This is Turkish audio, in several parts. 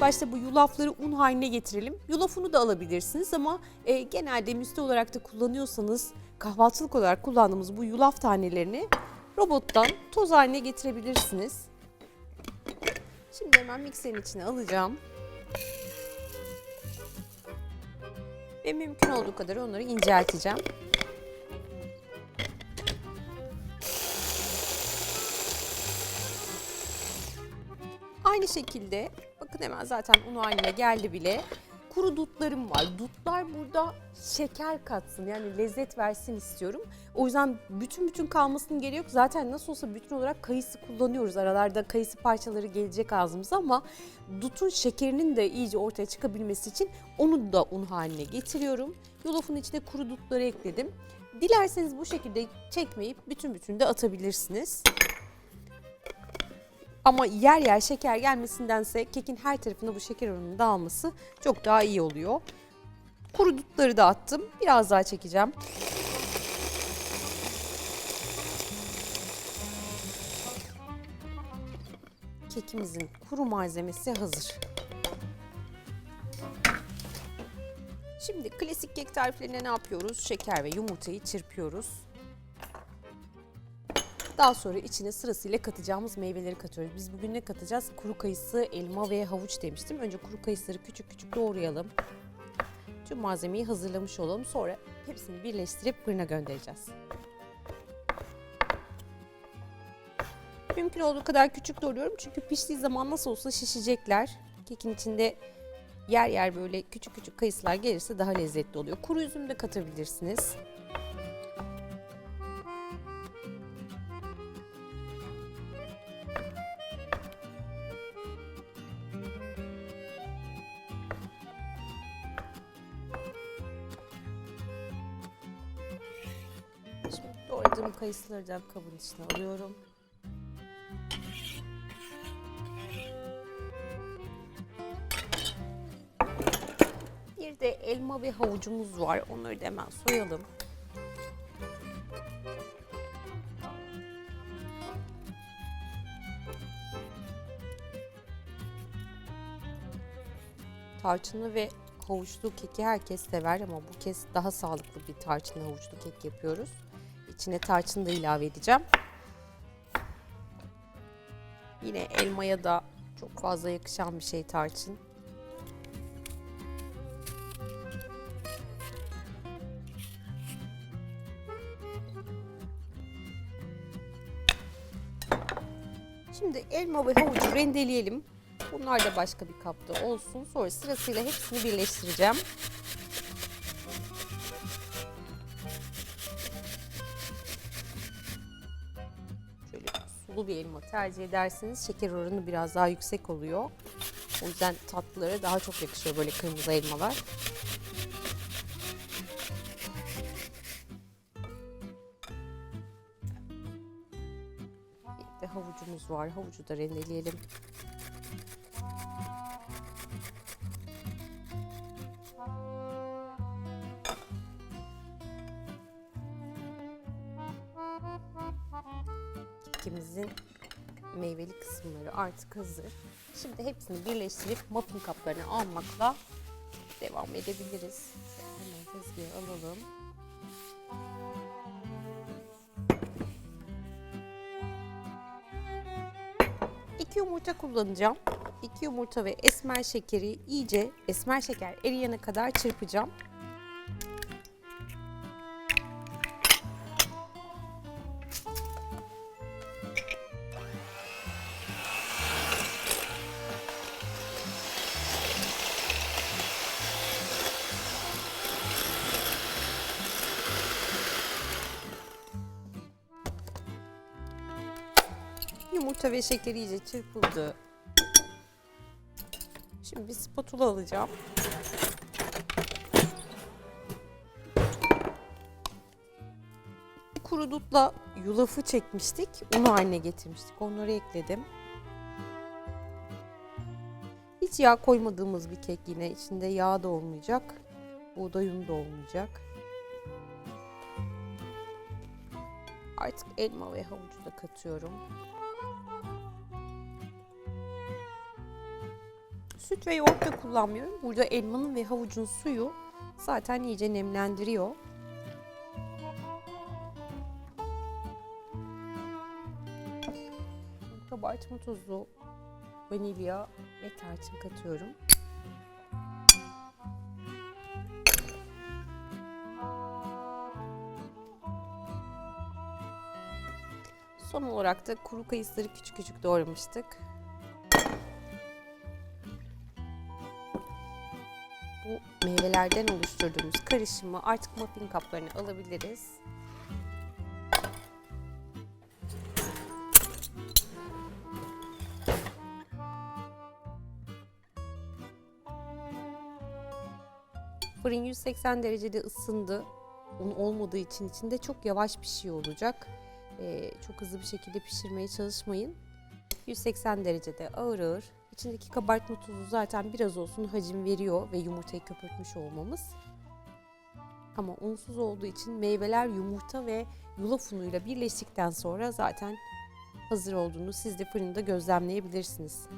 Başta bu yulafları un haline getirelim. Yulaf unu da alabilirsiniz ama e, genelde müste olarak da kullanıyorsanız kahvaltılık olarak kullandığımız bu yulaf tanelerini robottan toz haline getirebilirsiniz. Şimdi hemen mikserin içine alacağım. Ve mümkün olduğu kadar onları incelteceğim. Aynı şekilde bakın hemen zaten un haline geldi bile. Kuru dutlarım var. Dutlar burada şeker katsın yani lezzet versin istiyorum. O yüzden bütün bütün kalmasının gereği yok. Zaten nasıl olsa bütün olarak kayısı kullanıyoruz. Aralarda kayısı parçaları gelecek ağzımıza ama dutun şekerinin de iyice ortaya çıkabilmesi için onu da un haline getiriyorum. Yulafın içine kuru dutları ekledim. Dilerseniz bu şekilde çekmeyip bütün bütün de atabilirsiniz. Ama yer yer şeker gelmesindense kekin her tarafına bu şeker oranının dağılması çok daha iyi oluyor. Kuru dutları da attım. Biraz daha çekeceğim. Kekimizin kuru malzemesi hazır. Şimdi klasik kek tariflerinde ne yapıyoruz? Şeker ve yumurtayı çırpıyoruz. Daha sonra içine sırasıyla katacağımız meyveleri katıyoruz. Biz bugün ne katacağız? Kuru kayısı, elma ve havuç demiştim. Önce kuru kayısıları küçük küçük doğrayalım. Tüm malzemeyi hazırlamış olalım. Sonra hepsini birleştirip fırına göndereceğiz. Mümkün olduğu kadar küçük doğruyorum çünkü piştiği zaman nasıl olsa şişecekler. Kekin içinde yer yer böyle küçük küçük kayısılar gelirse daha lezzetli oluyor. Kuru üzüm de katabilirsiniz. Doğradığım kayısıları da kabın içine alıyorum. Bir de elma ve havucumuz var. Onları da hemen soyalım. Tarçınlı ve havuçlu keki herkes sever ama bu kez daha sağlıklı bir tarçınlı havuçlu kek yapıyoruz. İçine tarçın da ilave edeceğim. Yine elmaya da çok fazla yakışan bir şey tarçın. Şimdi elma ve havucu rendeleyelim. Bunlar da başka bir kapta olsun. Sonra sırasıyla hepsini birleştireceğim. Sulu bir elma tercih ederseniz şeker oranı biraz daha yüksek oluyor. O yüzden tatlılara daha çok yakışıyor böyle kırmızı elmalar. Bir de havucumuz var. Havucu da rendeleyelim. Kekimizin meyveli kısımları artık hazır. Şimdi hepsini birleştirip muffin kaplarına almakla devam edebiliriz. Hemen tezgaha alalım. İki yumurta kullanacağım. İki yumurta ve esmer şekeri iyice esmer şeker eriyene kadar çırpacağım. Yumurta ve şeker iyice çırpıldı. Şimdi bir spatula alacağım. Kuru dutla yulafı çekmiştik. Un haline getirmiştik. Onları ekledim. Hiç yağ koymadığımız bir kek yine. içinde yağ da olmayacak. Buğday unu da olmayacak. Artık elma ve havucu da katıyorum. Süt ve yoğurt da kullanmıyorum. Burada elmanın ve havucun suyu zaten iyice nemlendiriyor. Kabartma tozu, vanilya ve tarçın katıyorum. Son olarak da kuru kayısıları küçük küçük doğramıştık. Bu meyvelerden oluşturduğumuz karışımı artık muffin kaplarına alabiliriz. Fırın 180 derecede ısındı. Un olmadığı için içinde çok yavaş pişiyor olacak. Ee, çok hızlı bir şekilde pişirmeye çalışmayın. 180 derecede ağır ağır. İçindeki kabartma tuzu zaten biraz olsun hacim veriyor ve yumurtayı köpürtmüş olmamız. Ama unsuz olduğu için meyveler yumurta ve yulaf unuyla birleştikten sonra zaten hazır olduğunu siz de fırında gözlemleyebilirsiniz.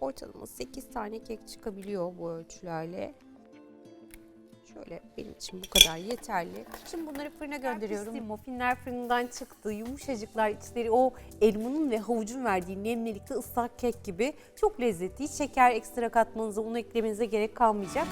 Ortalama 8 tane kek çıkabiliyor bu ölçülerle. Şöyle benim için bu kadar yeterli. Şimdi bunları fırına gönderiyorum. pişti. Muffinler fırından çıktı. Yumuşacıklar içleri o elmanın ve havucun verdiği nemlilikte ıslak kek gibi. Çok lezzetli. Hiç şeker ekstra katmanıza, un eklemenize gerek kalmayacak.